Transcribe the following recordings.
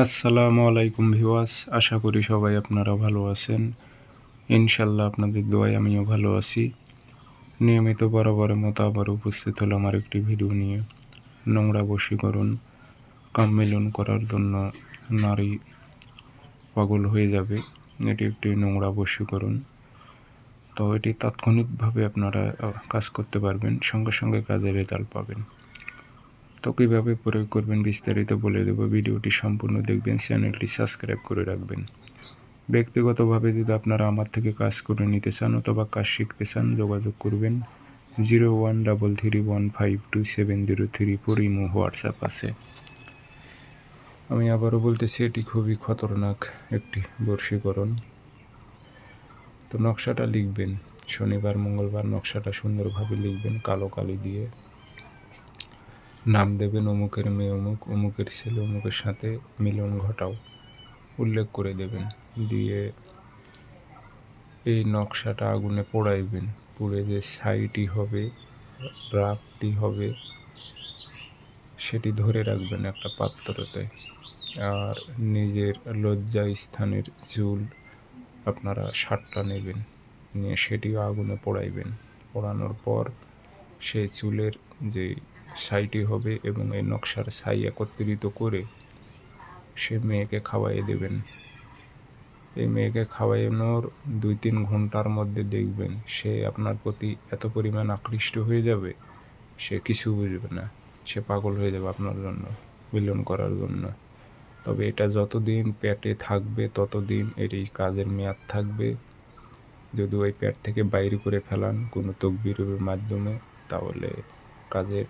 আসসালামু আলাইকুম ভিওয়াস আশা করি সবাই আপনারা ভালো আছেন। ইনশাল্লাহ আপনাদের দোয়ায় আমিও ভালো আছি। নিয়মিত বরাবরের মতো আবার উপস্থিত হলো আমার একটি ভিডিও নিয়ে। নোংরা বশীকরণ কাম্মিলন করার জন্য নারী পাগল হয়ে যাবে। এটি একটি নোংরা বশীকরণ। তো এটি তাৎক্ষণিকভাবে আপনারা কাজ করতে পারবেন, সঙ্গে সঙ্গে কাজের রেজাল্ট পাবেন। তো কীভাবে প্রয়োগ করবেন বিস্তারিত বলে দেবো। ভিডিওটি সম্পূর্ণ দেখবেন, চ্যানেলটি সাবস্ক্রাইব করে রাখবেন। ব্যক্তিগতভাবে যদি আপনারা আমার থেকে কাজ করে নিতে চান অথবা কাজ শিখতে চান, যোগাযোগ করবেন zero one double three one five two seven zero three four imo WhatsApp আছে। আমি আবারও বলতেছি, এটি খুবই খতরনাক একটি বর্ষীকরণ। তো নকশাটা লিখবেন, শনিবার, মঙ্গলবার নকশাটা সুন্দরভাবে লিখবেন, কালো কালি দিয়ে। নাম দেবেন অমুকের মেয়ে অমুক, অমুকের ছেলে অমুকের সাথে মিলন ঘটাও, উল্লেখ করে দেবেন, দিয়ে এই নকশাটা আগুনে পোড়াইবেন, পুড়ে যে ছাইটি হবে রাগটি হবে, সেটি ধরে রাখবেন একটা পাত্রতে। আর নিজের লজ্জা স্থানের চুল আপনারা সারটা নেবেন, নিয়ে সেটিও আগুনে পোড়াইবেন। পোড়ানোর পর সেই চুলের যে ছাইটি হবে এবং এই নকশার ছাই একত্রিত করে সে মেয়েকে খাওয়াইয়ে দেবেন। এই মেয়েকে খাওয়ানোর দুই তিন ঘণ্টার মধ্যে দেখবেন সে আপনার প্রতি এত পরিমাণ আকৃষ্ট হয়ে যাবে, সে কিছু বুঝবে না। সে পাগল হয়ে যাবে আপনার জন্য, মিলন করার জন্য। তবে এটা যতদিন পেটে থাকবে, ততদিন এর এই কাজের মেয়াদ থাকবে। যদি ওই পেট থেকে বাইরে করে ফেলান কোনো তকবিরের মাধ্যমে, তাহলে কাজের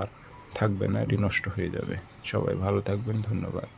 আর থাকবে না এটি নষ্ট হয়ে যাবে। সবাই ভালো থাকবেন ধন্যবাদ।